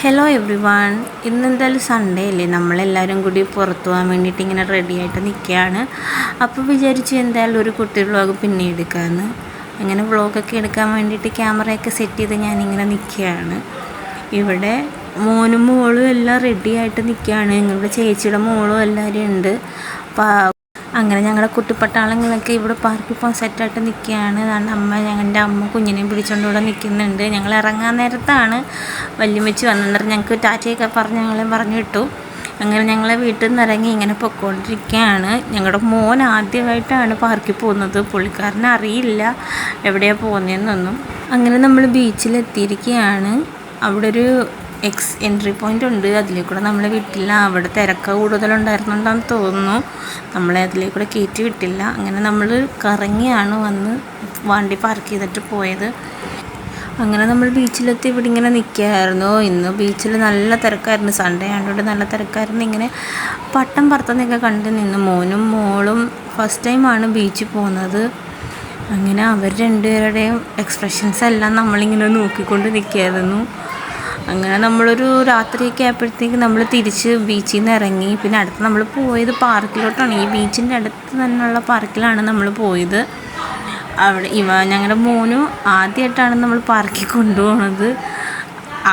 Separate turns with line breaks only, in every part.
Hello every one ഇന്ന് എന്തായാലും Sunday അല്ലേ? നമ്മളെല്ലാവരും കൂടി പുറത്തു പോകാൻ വേണ്ടിയിട്ട് ഇങ്ങനെ റെഡി ആയിട്ട് നിൽക്കുകയാണ്. അപ്പോൾ വിചാരിച്ചു എന്തായാലും ഒരു കുട്ടി വ്ളോഗ് പിന്നെ എടുക്കാമെന്ന് അങ്ങനെ വ്ളോഗൊക്കെ എടുക്കാൻ വേണ്ടിയിട്ട് ക്യാമറയൊക്കെ സെറ്റ് ചെയ്ത് ഞാനിങ്ങനെ നിൽക്കുകയാണ്. ഇവിടെ മോനും മോളും എല്ലാം റെഡി ആയിട്ട് നിൽക്കുകയാണ്. ഞങ്ങളുടെ ചേച്ചിയുടെ മോളും എല്ലാവരും ഉണ്ട്. അപ്പോൾ അങ്ങനെ ഞങ്ങളുടെ കുട്ടിപ്പട്ടാളങ്ങളൊക്കെ ഇവിടെ പാർക്കിൽ പോകാൻ സെറ്റായിട്ട് നിൽക്കുകയാണ്. കാരണം അമ്മ ഞങ്ങളുടെ അമ്മ കുഞ്ഞിനെയും പിടിച്ചുകൊണ്ട് ഇവിടെ നിൽക്കുന്നുണ്ട്. ഞങ്ങൾ ഇറങ്ങാൻ നേരത്താണ് വല്യമ്മച്ചി വന്നിട്ട് ഞങ്ങൾക്ക് ടാറ്റയൊക്കെ പറഞ്ഞ് ഞങ്ങളെ പറഞ്ഞു വിട്ടു. അങ്ങനെ ഞങ്ങളെ വീട്ടിൽ നിന്ന് ഇറങ്ങി ഇങ്ങനെ പൊയ്ക്കൊണ്ടിരിക്കുകയാണ്. ഞങ്ങളുടെ മോൻ ആദ്യമായിട്ടാണ് പാർക്കിൽ പോകുന്നത്. പുള്ളിക്കാരനെ അറിയില്ല എവിടെയാണ് പോകുന്നതെന്നൊന്നും. അങ്ങനെ നമ്മൾ ബീച്ചിലെത്തിയിരിക്കുകയാണ് അവിടെ ഒരു എക്സ് എൻട്രി പോയിന്റ് ഉണ്ട്. അതിലേക്കൂടെ നമ്മളെ വിട്ടില്ല. അവിടെ തിരക്ക് കൂടുതലുണ്ടായിരുന്നുണ്ടെന്ന് തോന്നുന്നു. നമ്മളെ അതിലേക്കൂടെ കയറ്റി വിട്ടില്ല. അങ്ങനെ നമ്മൾ കറങ്ങിയാണ് വന്ന് വണ്ടി പാർക്ക് ചെയ്തിട്ട് പോയത്. അങ്ങനെ നമ്മൾ ബീച്ചിലെത്തി ഇവിടെ ഇങ്ങനെ നിൽക്കുകയായിരുന്നു ഇന്ന് ബീച്ചിൽ നല്ല തിരക്കായിരുന്നു. സൺഡേ ആയതുകൊണ്ട് നല്ല തിരക്കായിരുന്നു. ഇങ്ങനെ പട്ടം പറത്തുന്നൊക്കെ കണ്ട് നിന്ന് മോനും മോളും ഫസ്റ്റ് ടൈമാണ് ബീച്ചിൽ പോകുന്നത്. അങ്ങനെ അവർ രണ്ടുപേരുടെയും എക്സ്പ്രഷൻസ് എല്ലാം നമ്മളിങ്ങനെ നോക്കിക്കൊണ്ട് നിൽക്കുകയായിരുന്നു അങ്ങനെ നമ്മളൊരു രാത്രിയൊക്കെ ആയപ്പോഴത്തേക്ക് നമ്മൾ തിരിച്ച് ബീച്ചിൽ നിന്ന് ഇറങ്ങി. പിന്നെ അടുത്ത് നമ്മൾ പോയത് പാർക്കിലോട്ടാണ്. ഈ ബീച്ചിന്റെ അടുത്ത് തന്നെയുള്ള പാർക്കിലാണ് നമ്മൾ പോയത്. അവിടെ ഇവ ഞങ്ങളുടെ മോനും ആദ്യമായിട്ടാണ് നമ്മൾ പാർക്കിൽ കൊണ്ടുപോകുന്നത്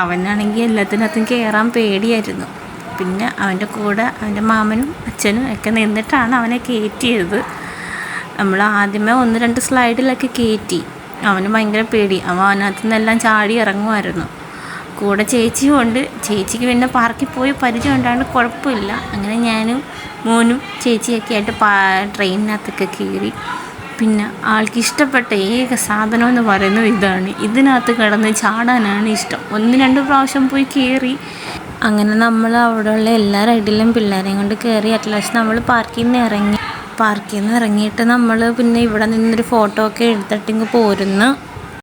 അവനാണെങ്കിൽ എല്ലാത്തിനകത്തും കയറാൻ പേടിയായിരുന്നു. പിന്നെ അവന്റെ കൂടെ അവന്റെ മാമനും അച്ഛനും ഒക്കെ നിന്നിട്ടാണ് അവനെ കയറ്റിയത് നമ്മൾ ആദ്യമേ ഒന്ന് രണ്ട് സ്ലൈഡിലൊക്കെ കയറ്റി അവന് ഭയങ്കര പേടി. അവൻ അതിനകത്തു നിന്നെല്ലാം ചാടി ഇറങ്ങുമായിരുന്നു കൂടെ ചേച്ചിയും ഉണ്ട്. ചേച്ചിക്ക് പിന്നെ പാർക്കിൽ പോയി പരിചയം ഉണ്ടാണ്ട് കുഴപ്പമില്ല. അങ്ങനെ ഞാനും മോനും ചേച്ചിയൊക്കെ ആയിട്ട് പാ ട്രെയിനിനകത്തൊക്കെ കയറി. പിന്നെ ആൾക്ക് ഇഷ്ടപ്പെട്ട ഏക സാധനം എന്ന് പറയുന്നത് ഇതാണ്. ഇതിനകത്ത് കിടന്ന് ചാടാനാണ് ഇഷ്ടം. ഒന്ന് രണ്ട് പ്രാവശ്യം പോയി കയറി. അങ്ങനെ നമ്മൾ അവിടെയുള്ള എല്ലാ റൈഡിലും പിള്ളേരെയും കൊണ്ട് കയറി. അറ്റ്ലാസ്റ്റ് നമ്മൾ പാർക്കിൽ നിന്ന് ഇറങ്ങി. പാർക്കിൽ നിന്ന് ഇറങ്ങിയിട്ട് നമ്മൾ പിന്നെ ഇവിടെ നിന്നൊരു ഫോട്ടോ ഒക്കെ എടുത്തിട്ടിങ്ങ് പോരുന്നു.